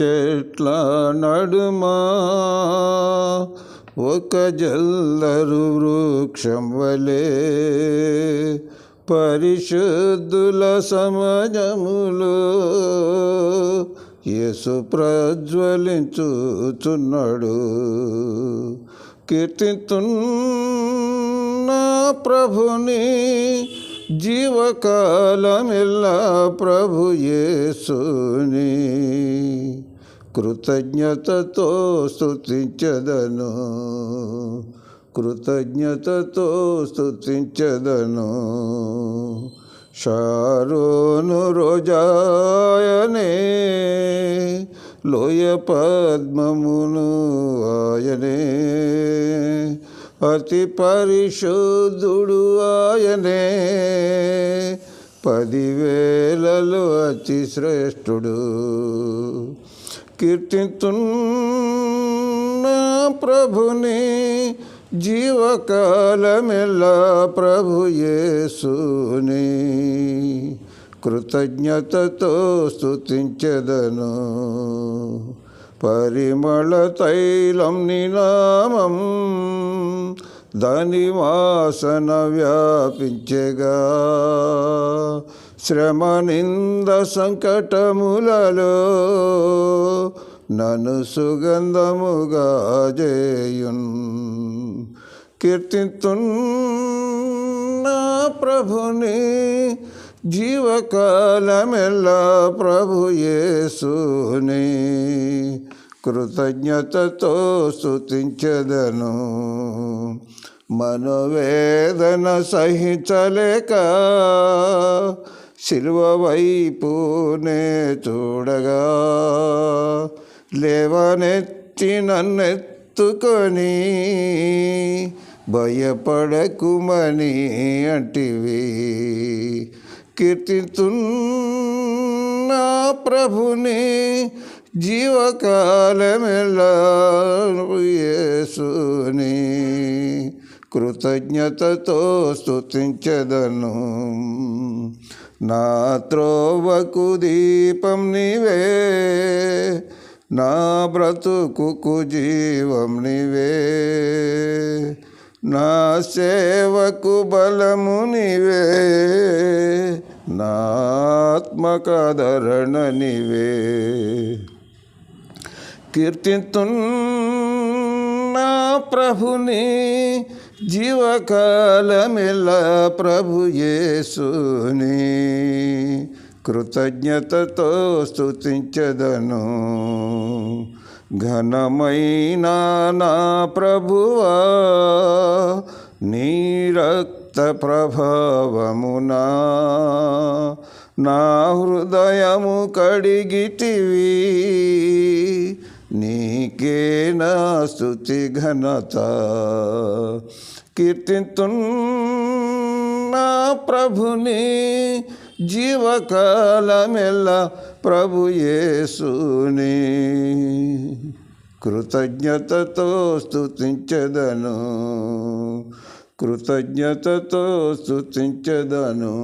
చెట్ల నడుమా. ఒక జల్లరు వృక్షం వలే పరిశుద్ధుల సమాజములో యేసు ప్రజ్వలించుచున్నాడు. కీర్తితున్నా ప్రభుని జీవకాలమిల్ల ప్రభు యేసుని కృతజ్ఞతతో స్థుతించదను కృతజ్ఞతతో స్థుతించదను షారోను రోజాయనే లోయ పద్మమును ఆయనే. అతి పరిశుద్ధుడు ఆయనే. పదివేలలో అతి శ్రేష్ఠుడు కీర్తితున్న ప్రభుని జీవకాలమెల్లా ప్రభు యేసుని కృతజ్ఞతతో స్తుతించదను. పరిమళ తైలం నినామం దాని వాసన వ్యాపించగా శ్రమ నింద సంకటములలో నన్ను సుగంధముగా జేయున్. కీర్తితున్న ప్రభుని జీవకాలమెల్లా ప్రభుయేసుని కృతజ్ఞతతో స్థుతించదను మనోవేదన సహించలేక శిల్వ వైపునే చూడగా లేవనెత్తి నన్నెత్తుకొని భయపడకుమని అంటివి. కీర్తితున్న ప్రభుని జీవకాలమెల్లా యేసుని కృతజ్ఞతతో స్థుతించదను నా త్రోవకు దీపం నీవే నా బ్రతుకు జీవం నీవే. నా సేవకు బలము నీవే నాత్మకధరణ ఆత్మకాదరణ నీవే. కీర్తితున్న ప్రభుని జీవకాలమెల్లా ప్రభు యేసుని కృతజ్ఞతతో స్థుతించదను ఘనమైన నా ప్రభువా నీరక్త ప్రభావమునా నా హృదయము కడిగితివి. నీకే నా స్థుతి ఘనత. కీర్తితున్న ప్రభుని జీవకాలమెల్ల ప్రభు యేసుని. కృతజ్ఞతతో స్థుతించదను కృతజ్ఞతతో స్థుతించదను